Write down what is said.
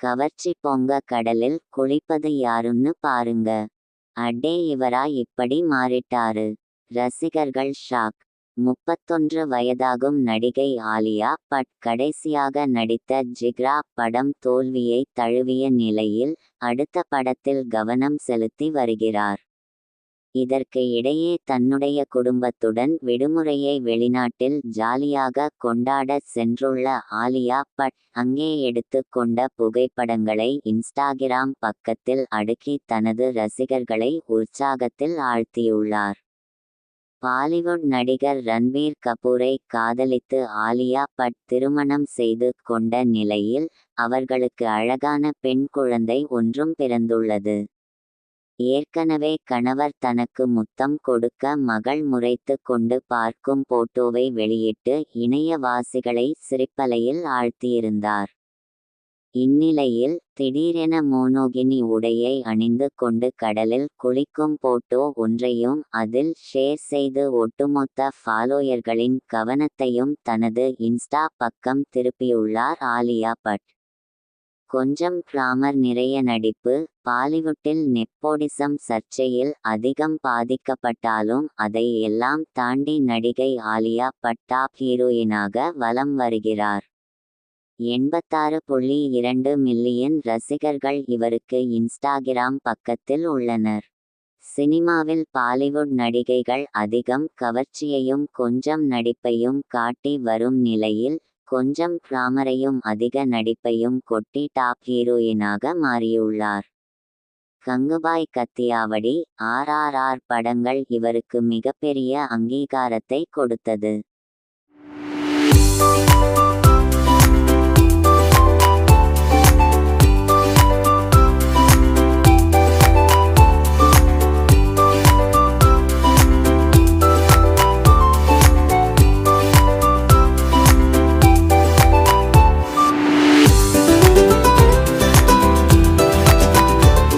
கவர்ச்சி பொங்க கடலில் குளிப்பது யாருன்னு பாருங்க. அடே இவரா இப்படி மாறிட்டாரு. ரசிகர்கள் ஷாக். முப்பத்தொன்று வயதாகும் நடிகை ஆலியா பட் கடைசியாக நடித்த ஜிக்ரா படம் தோல்வியை தழுவிய நிலையில் அடுத்த படத்தில் கவனம் செலுத்தி வருகிறார். இதற்கு இடையே தன்னுடைய குடும்பத்துடன் விடுமுறையை வெளிநாட்டில் ஜாலியாக கொண்டாட சென்றுள்ள ஆலியா பட் அங்கே எடுத்து கொண்ட புகைப்படங்களை இன்ஸ்டாகிராம் பக்கத்தில் அடுக்கி தனது ரசிகர்களை உற்சாகத்தில் ஆழ்த்தியுள்ளார். பாலிவுட் நடிகர் ரன்பீர் கபூரை காதலித்து ஆலியா பட் திருமணம் செய்து கொண்ட நிலையில் அவர்களுக்கு அழகான பெண் குழந்தை ஒன்றும் பிறந்துள்ளது. ஏற்கனவே கணவர் தனக்கு முத்தம் கொடுக்க மகள் முறைத்து கொண்டு பார்க்கும் போட்டோவை வெளியிட்டு இணையவாசிகளை சிரிப்பலையில் ஆழ்த்தியிருந்தார். இந்நிலையில் திடீரென மோனோகினி உடையை அணிந்து கொண்டு கடலில் குளிக்கும் போட்டோ ஒன்றையும் அதில் ஷேர் செய்து ஒட்டுமொத்த ஃபாலோயர்களின் கவனத்தையும் தனது இன்ஸ்டா பக்கம் திருப்பியுள்ளார் ஆலியா பட். கொஞ்சம் பிராமர் நிறைய நடிப்பு பாலிவுட்டில் நெப்போடிசம் சர்ச்சையில் அதிகம் பாதிக்கப்பட்டாலும் அதை எல்லாம் தாண்டி நடிகை ஆலியா பட்டாப் ஹீரோயினாக வலம் வருகிறார். எண்பத்தாறு புள்ளி இரண்டு மில்லியன் ரசிகர்கள் இவருக்கு இன்ஸ்டாகிராம் பக்கத்தில் உள்ளனர். சினிமாவில் பாலிவுட் நடிகைகள் அதிகம் கவர்ச்சியையும் கொஞ்சம் நடிப்பையும் காட்டி வரும் நிலையில் கொஞ்சம் டிராமரையும் அதிக நடிப்பையும் கொட்டி டாப் ஹீரோயினாக மாறியுள்ளார். Gangubai Kathiawadi R R R படங்கள் இவருக்கு மிகப்பெரிய அங்கீகாரத்தை கொடுத்தது.